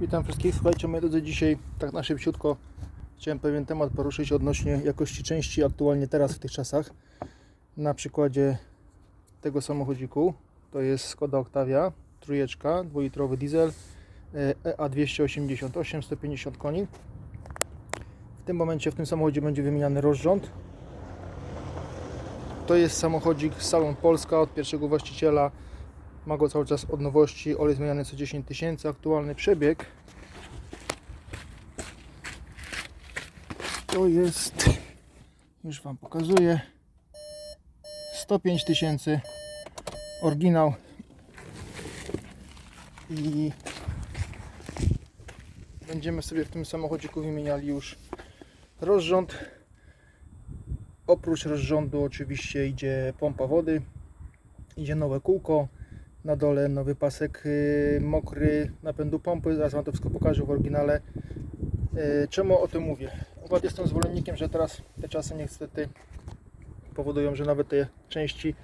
Witam wszystkich. Słuchajcie, moi drodzy, dzisiaj tak na szybciutko chciałem pewien temat poruszyć odnośnie jakości części aktualnie teraz w tych czasach. Na przykładzie tego samochodziku. To jest Skoda Octavia, trójeczka, dwulitrowy diesel e, EA288, 150 koni. W tym momencie w tym samochodzie będzie wymieniany rozrząd. To jest samochodzik Salon Polska od pierwszego właściciela. Ma go cały czas od nowości, olej zmieniany co 10 tysięcy, aktualny przebieg. To jest, już Wam pokazuję, 105 tysięcy, oryginał. I będziemy sobie w tym samochodziku wymieniali już rozrząd. Oprócz rozrządu oczywiście idzie pompa wody, idzie nowe kółko, na dole nowy pasek y, mokry napędu pompy, zaraz Wam to wszystko pokażę w oryginale. Y, Czemu o tym mówię? Akurat jestem zwolennikiem, że teraz te czasy niestety powodują, że nawet te części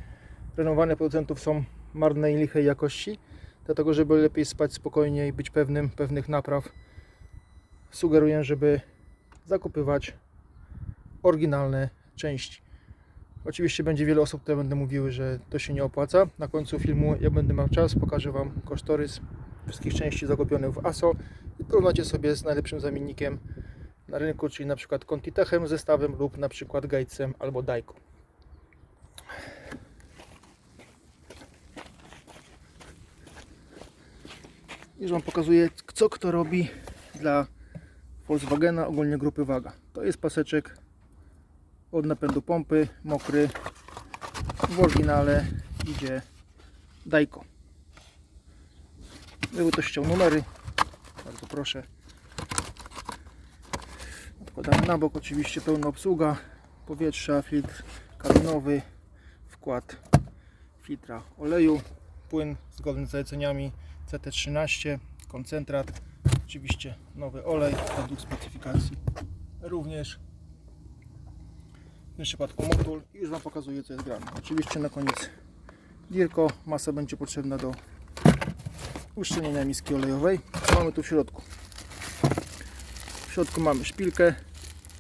renowane producentów są marnej lichej jakości. Dlatego, żeby lepiej spać spokojnie i być pewnym pewnych napraw, sugeruję, żeby zakupywać oryginalne części. Oczywiście będzie wiele osób, które będą mówiły, że to się nie opłaca. Na końcu filmu, jak będę miał czas, pokażę Wam kosztorys wszystkich części zakupionych w ASO i porównacie sobie z najlepszym zamiennikiem na rynku, czyli na przykład Contitechem zestawem lub na przykład Gatesem albo Daiką. Już Wam pokazuję, co kto robi dla Volkswagena, ogólnie grupy Waga. To jest paseczek od napędu pompy, mokry. W oryginale idzie Dajko. Gdyby ktoś chciał numery, bardzo proszę. Odkładamy na bok, oczywiście pełna obsługa powietrza, filtr kabinowy, wkład filtra oleju, płyn zgodny z zaleceniami CT13, koncentrat, oczywiście nowy olej według specyfikacji również w tym przypadku motul i już Wam pokazuję co jest grane. Oczywiście na koniec dirko, masa będzie potrzebna do uszczelnienia miski olejowej. Co mamy tu w środku? W środku mamy szpilkę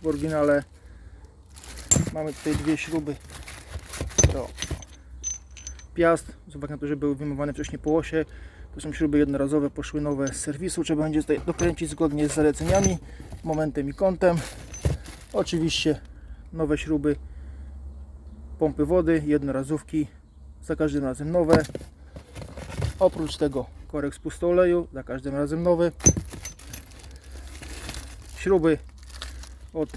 w oryginale. Mamy tutaj dwie śruby do piast. Z uwagi na to, że były wyjmowane wcześniej po osie. To są śruby jednorazowe, poszły nowe z serwisu. Trzeba będzie tutaj dokręcić zgodnie z zaleceniami, momentem i kątem. Oczywiście nowe śruby pompy wody, jednorazówki, za każdym razem nowe. Oprócz tego korek spustu oleju, za każdym razem nowy. Śruby od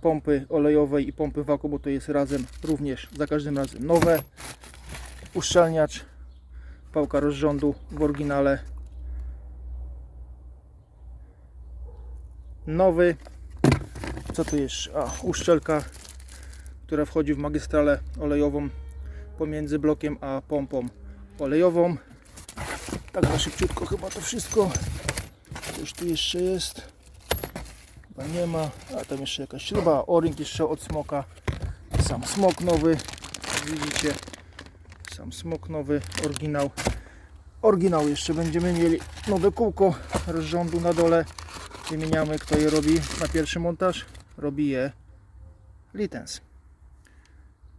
pompy olejowej i pompy waku, bo to jest razem również za każdym razem nowe. Uszczelniacz, pałka rozrządu w oryginale nowy co tu jeszcze? A, uszczelka, która wchodzi w magistralę olejową pomiędzy blokiem a pompą olejową. Tak na szybciutko chyba to wszystko. Coś tu jeszcze jest. Chyba nie ma. A tam jeszcze jakaś śruba. O-ring jeszcze od smoka. Sam smok nowy. Widzicie. Sam smok nowy. Oryginał. Oryginał jeszcze będziemy mieli. Nowe kółko rozrządu na dole. Wymieniamy kto je robi na pierwszy montaż robi je Litens.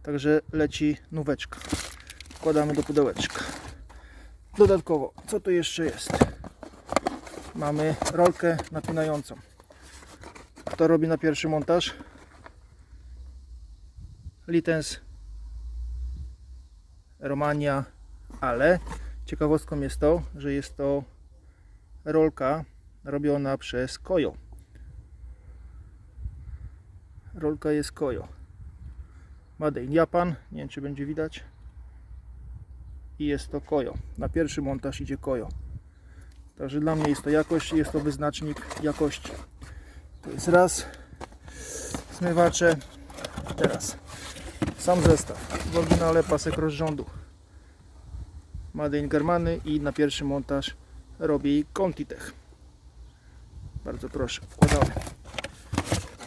Także leci nóweczka. Wkładamy do pudełeczka. Dodatkowo, co tu jeszcze jest? Mamy rolkę napinającą. Kto robi na pierwszy montaż? Litens Romania, ale ciekawostką jest to, że jest to rolka robiona przez Kojo. Rolka jest Kojo. Made in Japan. Nie wiem, czy będzie widać. I jest to Kojo. Na pierwszy montaż idzie Kojo. Także dla mnie jest to jakość, jest to wyznacznik jakości. To jest raz. Zmywacze. Teraz sam zestaw. W oryginale pasek rozrządu. Made in Germany i na pierwszy montaż robi Contitech. Bardzo proszę, wkładamy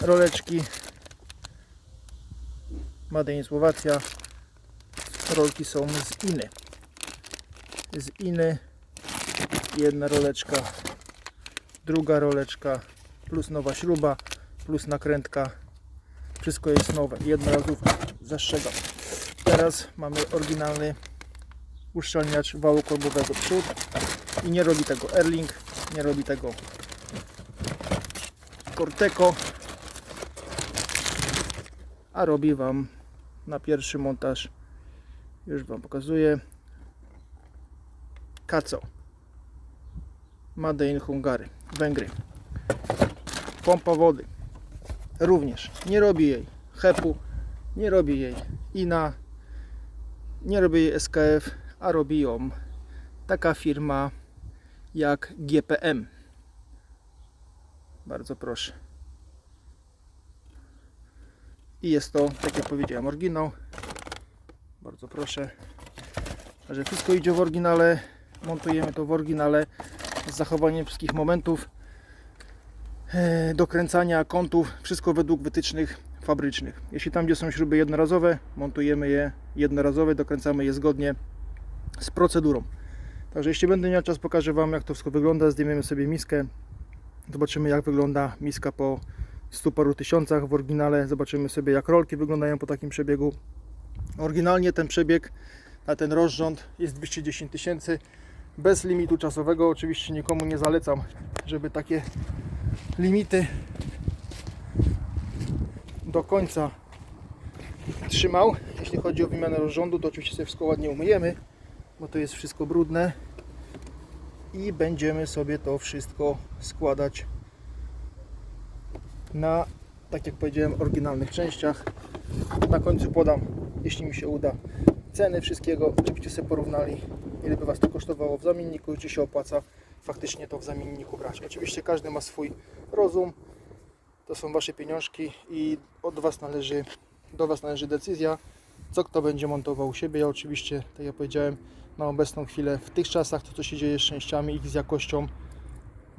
roleczki Made in Słowacja. Rolki są z Iny. Z Iny. jedna roleczka, druga roleczka, plus nowa śruba, plus nakrętka. Wszystko jest nowe. Jedna razówka. Zastrzegam. Teraz mamy oryginalny uszczelniacz wału korbowego przód i nie robi tego Erling, nie robi tego Corteco, a robi Wam na pierwszy montaż, już Wam pokazuję, Kaco Made in Hungary, Węgry. Pompa wody również nie robi jej HEP-u, nie robi jej INA, nie robi jej SKF, a robi ją taka firma jak GPM. Bardzo proszę. I jest to, tak jak powiedziałem, oryginał. Bardzo proszę. Że wszystko idzie w oryginale. Montujemy to w oryginale z zachowaniem wszystkich momentów e, dokręcania kątów, wszystko według wytycznych fabrycznych. Jeśli tam, gdzie są śruby jednorazowe, montujemy je jednorazowe, dokręcamy je zgodnie z procedurą. Także jeśli będę miał czas, pokażę Wam, jak to wszystko wygląda. Zdejmiemy sobie miskę. Zobaczymy, jak wygląda miska po 100 paru tysiącach w oryginale. Zobaczymy sobie, jak rolki wyglądają po takim przebiegu. Oryginalnie ten przebieg na ten rozrząd jest 210 tysięcy. Bez limitu czasowego. Oczywiście nikomu nie zalecam, żeby takie limity do końca trzymał. Jeśli chodzi o wymianę rozrządu, to oczywiście sobie wszystko ładnie umyjemy, bo to jest wszystko brudne i będziemy sobie to wszystko składać na, tak jak powiedziałem, oryginalnych częściach. Na końcu podam, jeśli mi się uda, ceny wszystkiego, żebyście sobie porównali, ile by Was to kosztowało w zamienniku i czy się opłaca faktycznie to w zamienniku brać. Oczywiście każdy ma swój rozum, to są Wasze pieniążki i od Was należy, do Was należy decyzja, co kto będzie montował u siebie. Ja oczywiście, tak jak powiedziałem, na obecną chwilę w tych czasach, to co się dzieje z częściami i z jakością,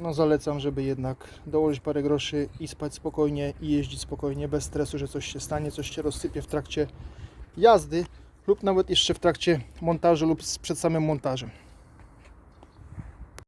no zalecam, żeby jednak dołożyć parę groszy i spać spokojnie i jeździć spokojnie, bez stresu, że coś się stanie, coś się rozsypie w trakcie jazdy lub nawet jeszcze w trakcie montażu lub przed samym montażem.